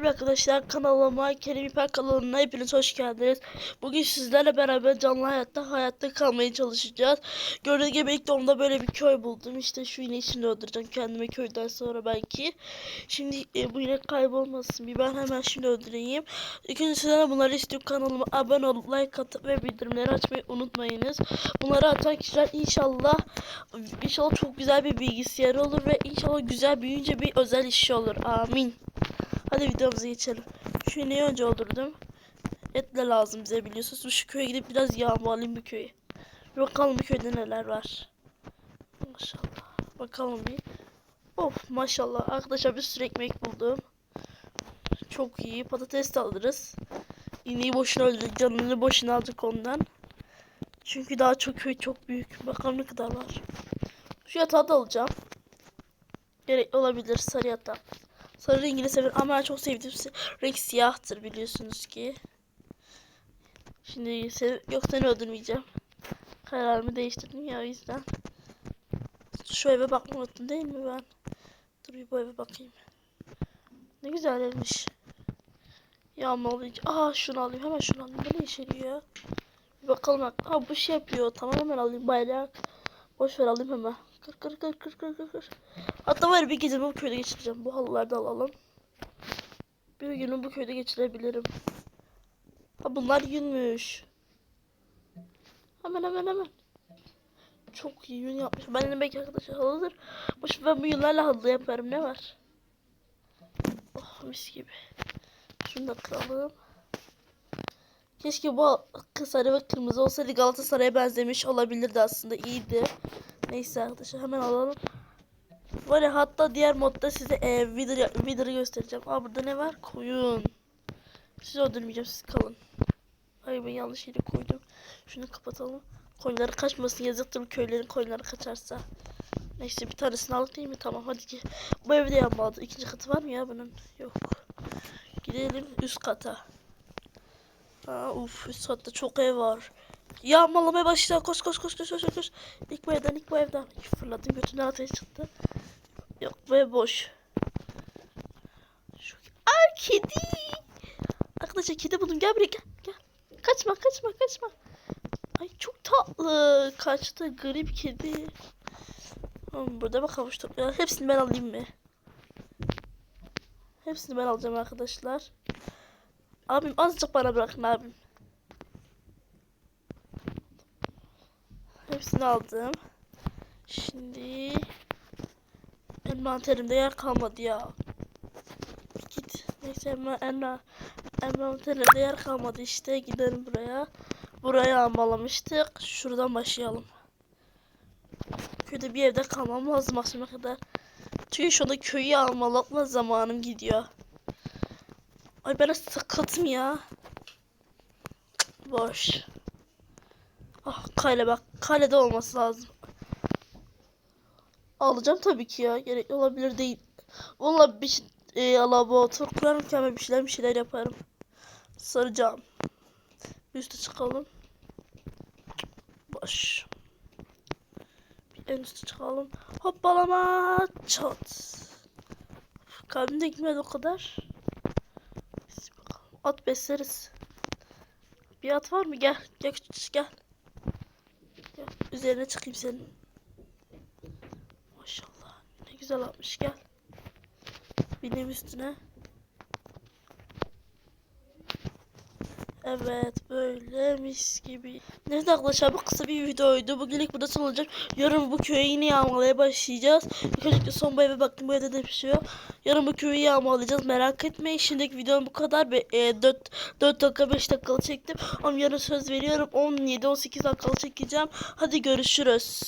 Merhaba arkadaşlar kanalıma Kerim İpek kanalına hepiniz hoş geldiniz. Bugün sizlerle beraber canlı hayatta hayatta kalmaya çalışacağız. Gördüğünüz gibi ilk doğumda böyle bir köy buldum. İşte şu ineği şimdi öldüreceğim kendime köyden sonra belki. Şimdi e, bu inek kaybolmasın bir ben hemen şimdi öldüreyim. İlk önce sizlerle bunları istiyorum kanalıma abone olup like atıp ve bildirimleri açmayı unutmayınız. Bunları atan kişiler inşallah inşallah çok güzel bir bilgisayar olur ve inşallah güzel büyüyünce bir özel işi olur. Amin. Hadi videomuza geçelim. Şu ineği önce öldürdüm. Et de lazım bize biliyorsunuz. Şu köye gidip biraz yağmalayayım bu köyü. Bakalım bu köyde neler var. Maşallah. Bakalım bir. Of maşallah. Arkadaşlar bir sürü ekmek buldum. Çok iyi. Patates de alırız. İneği boşuna öldürdük. Canını boşuna aldık ondan. Çünkü daha çok köy çok büyük. Bakalım ne kadar var. Şu yatağı da alacağım. Gerek olabilir sarı yatak. Sarı rengini severim ama en çok sevdiğim renk siyahtır biliyorsunuz ki. Şimdi sen, yok seni öldürmeyeceğim. Kararımı değiştirdim ya o yüzden. Şu eve bakmayı unuttum değil mi ben? Dur bir bu eve bakayım. Ne güzel evmiş. Yağmalayıcı. Aa şunu alayım hemen şunu alayım. Bu ne işe yarıyor? Bir bakalım. Ha bu şey yapıyor. Tamam hemen alayım bayrak. Boş ver alayım hemen. Kır kır kır kır kır kır kır. Hatta var bir gecemi bu köyde geçireceğim. Bu halıları da alalım. Bir günü bu köyde geçirebilirim. Ha bunlar yünmüş. Hemen hemen hemen. Çok iyi yün yapmış. Ben de belki arkadaşlar halıdır. Boş ben bu yünlerle halı yaparım. Ne var? Oh mis gibi. Şunu da kıralım. Keşke bu sarı ve kırmızı olsaydı Galatasaray'a benzemiş olabilirdi aslında. iyiydi. Neyse arkadaşlar hemen alalım. Var hatta diğer modda size e, Wither, Wither'ı göstereceğim. Aa burada ne var? Koyun. Sizi öldürmeyeceğim siz kalın. Ay ben yanlış yere koydum. Şunu kapatalım. Koyunları kaçmasın yazıktır köylerin koyunları kaçarsa. Neyse bir tanesini aldık değil mi? Tamam hadi ki. Bu evde yapmadı. İkinci katı var mı ya bunun? Yok. Gidelim üst kata. Ha uf üst katta çok ev var. Yağmalamaya başladı. Koş koş koş koş koş koş. İlk bu evden ilk bu evden. Fırladım götünden ateş çıktı. Yok ve boş. Şu... Ay kedi. Arkadaşlar kedi buldum. Gel buraya gel. Gel. Kaçma kaçma kaçma. Ay çok tatlı. Kaçtı garip kedi. Burada bakalım şu toplayalım. Hepsini ben alayım mı? Hepsini ben alacağım arkadaşlar. Abim azıcık bana bırakın abim. Hepsini aldım. Şimdi envanterimde yer kalmadı ya. Git. Neyse enva, enva, envanterimde yer kalmadı işte. Gidelim buraya. Buraya almalamıştık. Şuradan başlayalım. Köyde bir evde kalmam lazım akşama kadar. Çünkü şu anda köyü almalatma zamanım gidiyor. Ay ben sakatım ya. Boş. Ah kale bak. Kalede olması lazım. Alacağım tabii ki ya. Gerekli olabilir değil. Valla bir şey, e, laboratuvar kurarım kendime bir şeyler bir şeyler yaparım. Saracağım. Üste çıkalım. Boş. Bir en üste çıkalım. Hoppalama çat. Kalbim de gitmedi o kadar. At besleriz. Bir at var mı? Gel. Gel gel. Üzerine çıkayım senin. Maşallah. Ne güzel atmış gel. Bineyim üstüne. Evet böyle mis gibi. Neyse arkadaşlar bu kısa bir videoydu. Bugünlük burada son olacak. Yarın bu köye yine yağmalamaya başlayacağız. İlk önce son eve baktım bu evde de bir şey yok. Yarın bu köyü yağmalayacağız merak etmeyin. Şimdiki videom bu kadar. Be, e, 4, 4 dakika 5 dakikalı çektim. Ama yarın söz veriyorum 17-18 dakikalı çekeceğim. Hadi görüşürüz.